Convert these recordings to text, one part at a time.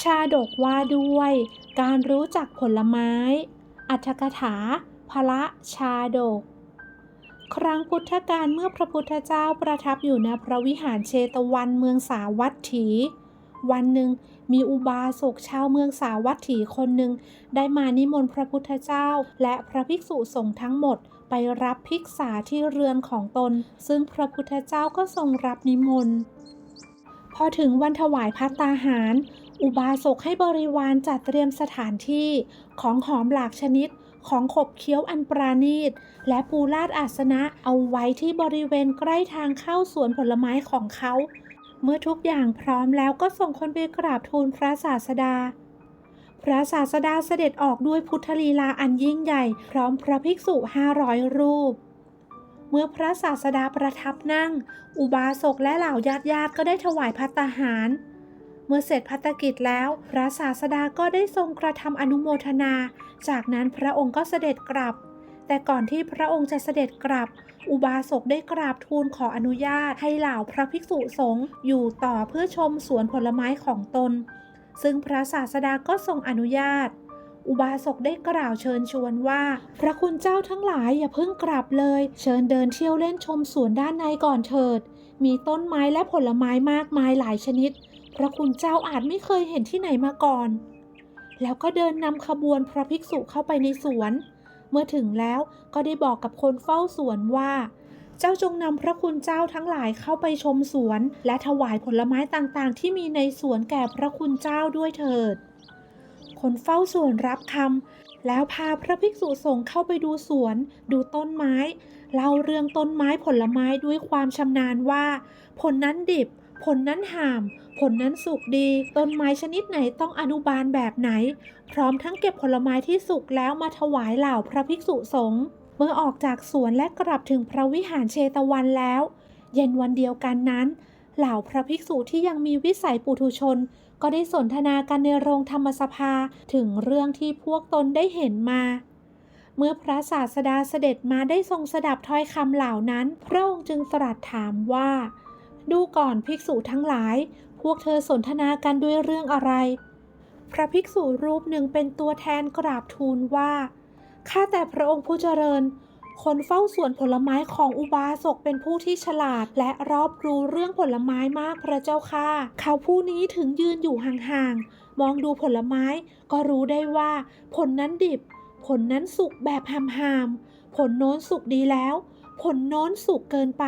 ชาดกว่าด้วย การรู้จักผลไม้ อัตถกถาพระชาดก ครั้งพุทธกาลเมื่อพระพุทธเจ้าประทับอยู่ณพระวิหารเชตวันเมืองสาวัตถี วันหนึ่งมีอุบาสกชาวเมืองสาวัตถีคนหนึ่งได้มานิมนต์พระพุทธเจ้า และพระภิกษุสงฆ์ทั้งหมดไปรับภิกษาที่เรือนของตน ซึ่งพระพุทธเจ้าก็ทรงรับนิมนต์ พอถึงวันถวายพัตตาหาร อุบาสกให้บริวารจัดเตรียมสถานที่ของหอมหลากชนิดของขบเคี้ยวอันปราณีต และปูลาดอาสนะเอาไว้ที่บริเวณใกล้ทางเข้าสวนผลไม้ของเขา เมื่อทุกอย่างพร้อมแล้วก็ส่งคนไปกราบทูลพระศาสดา พระศาสดาเสด็จออกด้วยพุทธลีลาอันยิ่งใหญ่ พร้อมพระภิกษุห้าร้อยรูป เมื่อพระศาสดาประทับนั่ง อุบาสกและเหล่าญาติญาติก็ได้ถวายพัตตาหาร เมื่อเสร็จพัตกิจแล้ว พระศาสดาก็ได้ทรงกระทำอนุโมทนา จากนั้นพระองค์ก็เสด็จกลับ แต่ก่อนที่พระองค์จะเสด็จกลับ อุบาสกได้กราบทูลขออนุญาตให้เหล่าพระภิกษุสงฆ์อยู่ต่อเพื่อชมสวนผลไม้ของตน ซึ่งพระศาสดาก็ทรงอนุญาต อุบาสกได้กล่าวเชิญชวนว่า พระคุณเจ้าทั้งหลายอย่าเพิ่งกลับเลย เชิญเดินเที่ยวเล่นชมสวนด้านในก่อนเถิดมีต้นไม้และผลไม้มากมายหลายชนิด พระคุณเจ้าอาจไม่เคยเห็นที่ไหนมาก่อน แล้วก็เดินนำขบวนพระภิกษุเข้าไปในสวน เมื่อถึงแล้วก็ได้บอกกับคนเฝ้าสวนว่า เจ้าจงนำพระคุณเจ้าทั้งหลายเข้าไปชมสวน และถวายผลไม้ต่างๆ ที่มีในสวนแก่พระคุณเจ้าด้วยเถิด คนเฝ้าสวนรับคำแล้วพาพระภิกษุสงฆ์เข้าไปดูสวน ดูต้นไม้เล่าเรื่องต้นไม้ผลไม้ด้วยความชำนาญว่า ผลนั้นดิบ ผลนั้นห่าม ผลนั้นสุกดี ต้นไม้ชนิดไหนต้องอนุบาลแบบไหน พร้อมทั้งเก็บผลไม้ที่สุกแล้วมาถวายเหล่าพระภิกษุสงฆ์เมื่อออกจากสวนและกลับถึงพระวิหารเชตวันแล้ว เย็นวันเดียวกันนั้น เหล่าพระภิกษุที่ยังมีวิสัยปุถุชน ก็ได้สนทนากันในโรงธรรมสภาถึงเรื่องที่พวกตนได้เห็นมา เมื่อพระศาสดาเสด็จมาได้ทรงสดับถ้อยคำเหล่านั้น พระองค์จึงตรัสถามว่า ดูก่อนภิกษุทั้งหลาย พวกเธอสนทนากันด้วยเรื่องอะไร พระภิกษุรูปหนึ่งเป็นตัวแทนกราบทูลว่า ข้าแต่พระองค์ผู้เจริญ คนเฝ้าสวนผลไม้ของอุบาสกเป็นผู้ที่ฉลาดและรอบรู้เรื่องผลไม้มากพระเจ้าค่ะ เขาผู้นี้ถึงยืนอยู่ห่างๆ มองดูผลไม้ ก็รู้ได้ว่า ผลนั้นดิบ ผลนั้นสุกแบบหามๆ ผลโน้นสุกดีแล้ว ผลโน้นสุกเกินไป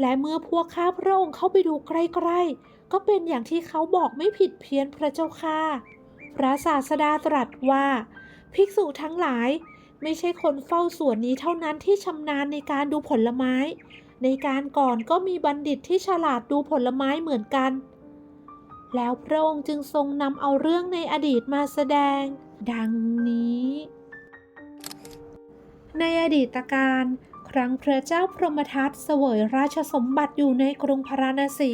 และเมื่อพวกข้าพระองค์เข้าไปดูใกล้ๆ ก็เป็นอย่างที่เขาบอกไม่ผิดเพี้ยนพระเจ้าค่ะ พระศาสดาตรัสว่า ภิกษุทั้งหลายไม่ใช่คนเฝ้าสวนนี้เท่านั้นที่ชำนาญในการดูผลไม้ ในการก่อนก็มีบัณฑิตที่ฉลาดดูผลไม้เหมือนกัน แล้วพระองค์จึงทรงนำเอาเรื่องในอดีตมาแสดง ดังนี้ ในอดีตการ ครั้งพระเจ้าพรหมทัตเสวยราชสมบัติอยู่ในกรุงพาราณสี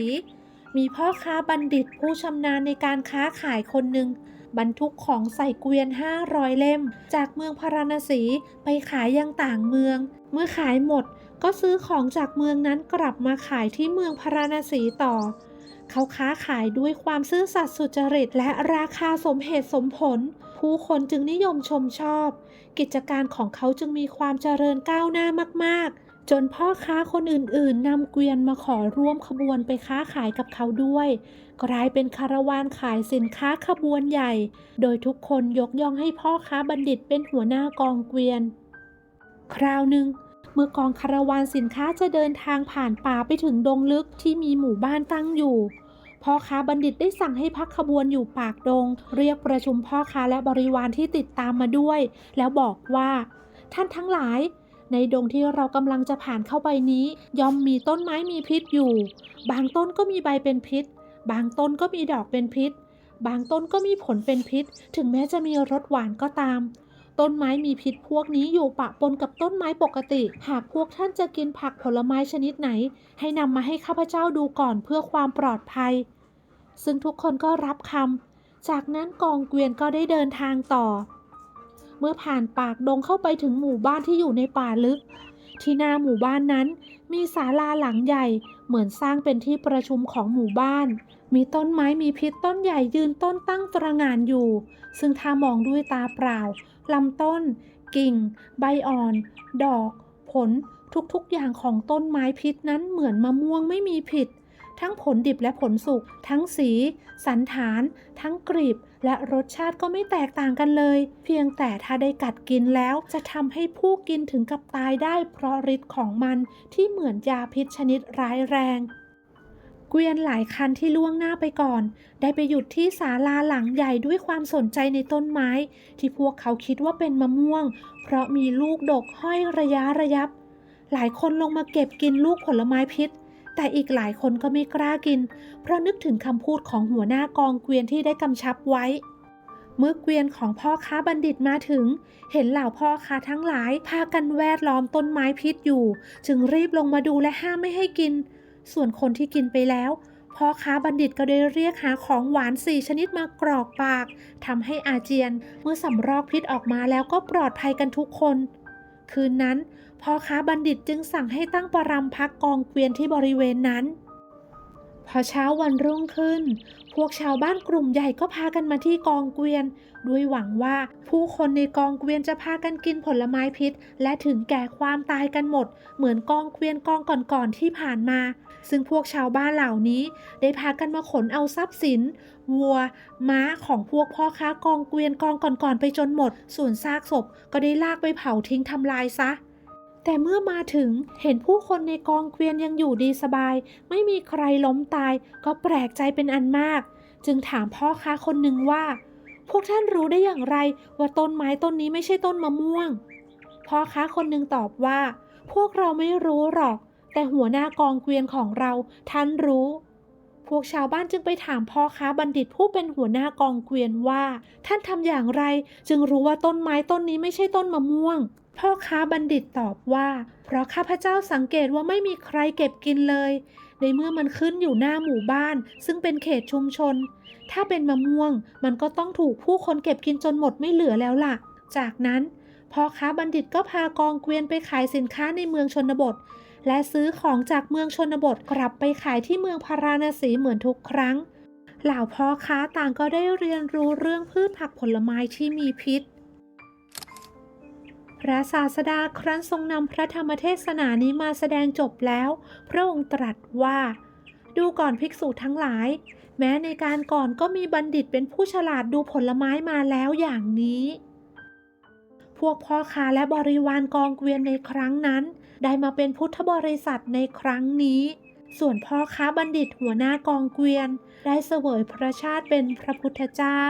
มีพ่อค้าบัณฑิตผู้ชำนาญในการค้าขายคนหนึ่งบรรทุกของใส่เกวียน 500 เล่ม จากเมืองพาราณสีไปขายยังต่างเมือง เมื่อขายหมดก็ซื้อของจากเมืองนั้นกลับมาขายที่เมืองพาราณสีต่อ เขาค้าขายด้วยความซื่อสัตย์สุจริตและราคาสมเหตุสมผล ผู้คนจึงนิยมชมชอบ กิจการของเขาจึงมีความเจริญก้าวหน้ามาก ๆ จนพ่อค้าคนอื่น ๆนำเกวียนมาขอร่วมขบวนไปค้าขายกับเขาด้วย กลายเป็นคาราวานขายสินค้าขบวนใหญ่ โดยทุกคนยกย่องให้พ่อค้าบัณฑิตเป็นหัวหน้ากองเกวียน คราวหนึ่ง เมื่อกองคาราวานสินค้าจะเดินทางผ่านป่าไปถึงดงลึกที่มีหมู่บ้านตั้งอยู่ พ่อค้าบัณฑิตได้สั่งให้พักขบวนอยู่ปากดง เรียกประชุมพ่อค้าและบริวารที่ติดตามมาด้วย แล้วบอกว่า ท่านทั้งหลาย ในดงที่เรากำลังจะผ่านเข้าไปนี้ ย่อมมีต้นไม้มีพิษอยู่ บางต้นก็มีใบเป็นพิษ บางต้นก็มีดอกเป็นพิษ บางต้นก็มีผลเป็นพิษ ถึงแม้จะมีรสหวานก็ตาม ต้นไม้มีพิษพวกนี้อยู่ปะปนกับต้นไม้ปกติ หากพวกท่านจะกินผักผลไม้ชนิดไหน ให้นำมาให้ข้าพเจ้าดูก่อนเพื่อความปลอดภัย ซึ่งทุกคนก็รับคำ จากนั้นกองเกวียนก็ได้เดินทางต่อ เมื่อผ่านปากดงเข้าไปถึงหมู่บ้านที่อยู่ในป่าลึก ที่หน้าหมู่บ้านนั้นมีศาลาหลังใหญ่เหมือนสร้างเป็นที่ประชุมของหมู่บ้าน มีต้นไม้มีพิษต้นใหญ่ยืนต้นตั้งตระหง่านอยู่ ซึ่งถ้ามองด้วยตาเปล่าลำต้น กิ่ง ใบอ่อน ดอก ผลทุกๆอย่างของต้นไม้พิษนั้นเหมือนมะม่วงไม่มีผิด ทั้งผลดิบและผลสุก ทั้งสี สันฐาน ทั้งกรีบ และรสชาติก็ไม่แตกต่างกันเลย เพียงแต่ถ้าได้กัดกินแล้วจะทำให้ผู้กินถึงกับตายได้เพราะฤทธิ์ของมันที่เหมือนยาพิษชนิดร้ายแรง เกวียนหลายคันที่ล่วงหน้าไปก่อน ได้ไปหยุดที่ศาลาหลังใหญ่ด้วยความสนใจในต้นไม้ ที่พวกเขาคิดว่าเป็นมะม่วง เพราะมีลูกดกห้อยระยะระยับ หลายคนลงมาเก็บกินลูกผลไม้พิษ แต่อีกหลายคนก็ไม่กล้ากิน เพราะนึกถึงคำพูดของหัวหน้ากองเกวียนที่ได้กำชับไว้ เมื่อเกวียนของพ่อค้าบัณฑิตมาถึง เห็นเหล่าพ่อค้าทั้งหลายพากันแวดล้อมต้นไม้พิษอยู่ จึงรีบลงมาดูและห้ามไม่ให้กิน ส่วนคนที่กินไปแล้วพ่อค้าบัณฑิตก็ได้เรียกหาของหวานสี่ชนิดมากรอกปากทำให้อาเจียนเมื่อสำรอกพิษออกมาแล้วก็ปลอดภัยกันทุกคน คืนนั้นพ่อค้าบัณฑิตจึงสั่งให้ตั้งประรำพักกองเกวียนที่บริเวณนั้น พอเช้าวันรุ่งขึ้น พวกชาวบ้านกลุ่มใหญ่ก็พากันมาที่กองเกวียน ด้วยหวังว่าผู้คนในกองเกวียนจะพากันกินผลไม้พิษ และถึงแก่ความตายกันหมด เหมือนกองเกวียนกองก่อนๆที่ผ่านมา ซึ่งพวกชาวบ้านเหล่านี้ ได้พากันมาขนเอาทรัพย์สิน วัว ม้าของพวกพ่อค้ากองเกวียนกองก่อนๆไปจนหมด ส่วนซากศพก็ได้ลากไปเผาทิ้งทำลายซะ แต่เมื่อมาถึงเห็นผู้คนในกองเกวียนยังอยู่ดีสบาย ไม่มีใครล้มตาย ก็แปลกใจเป็นอันมาก จึงถามพ่อค้าคนหนึ่งว่า พวกท่านรู้ได้อย่างไรว่าต้นไม้ต้นนี้ไม่ใช่ต้นมะม่วง พ่อค้าคนหนึ่งตอบว่า พวกเราไม่รู้หรอก แต่หัวหน้ากองเกวียนของเราท่านรู้ พวกชาวบ้านจึงไปถามพ่อค้าบัณฑิตผู้เป็นหัวหน้ากองเกวียนว่า ท่านทำอย่างไร จึงรู้ว่าต้นไม้ต้นนี้ไม่ใช่ต้นมะม่วง พ่อค้าบัณฑิตตอบว่า เพราะข้าพเจ้าสังเกตว่าไม่มีใครเก็บกินเลย ในเมื่อมันขึ้นอยู่หน้าหมู่บ้าน ซึ่งเป็นเขตชุมชน ถ้าเป็นมะม่วง มันก็ต้องถูกผู้คนเก็บกินจนหมดไม่เหลือแล้วล่ะ จากนั้นพ่อค้าบัณฑิตก็พากองเกวียนไปขายสินค้าในเมืองชนบท และซื้อของจากเมืองชนบทกลับไปขายที่เมืองพาราณสีเหมือนทุกครั้ง เหล่าพ่อค้าต่างก็ได้เรียนรู้เรื่องพืชผักผลไม้ที่มีพิษ พระศาสดาครั้นทรงนำพระธรรมเทศนานี้มาแสดงจบแล้ว พระองค์ตรัสว่า ดูก่อนภิกษุทั้งหลาย แม้ในการก่อนก็มีบัณฑิตเป็นผู้ฉลาดดูผลไม้มาแล้วอย่างนี้ พวกพ่อค้าและบริวารกองเกวียนในครั้งนั้น ได้มาเป็นพุทธบริษัทในครั้งนี้ ส่วนพ่อค้าบัณฑิตหัวหน้ากองเกวียน ได้เสวยพระชาติเป็นพระพุทธเจ้า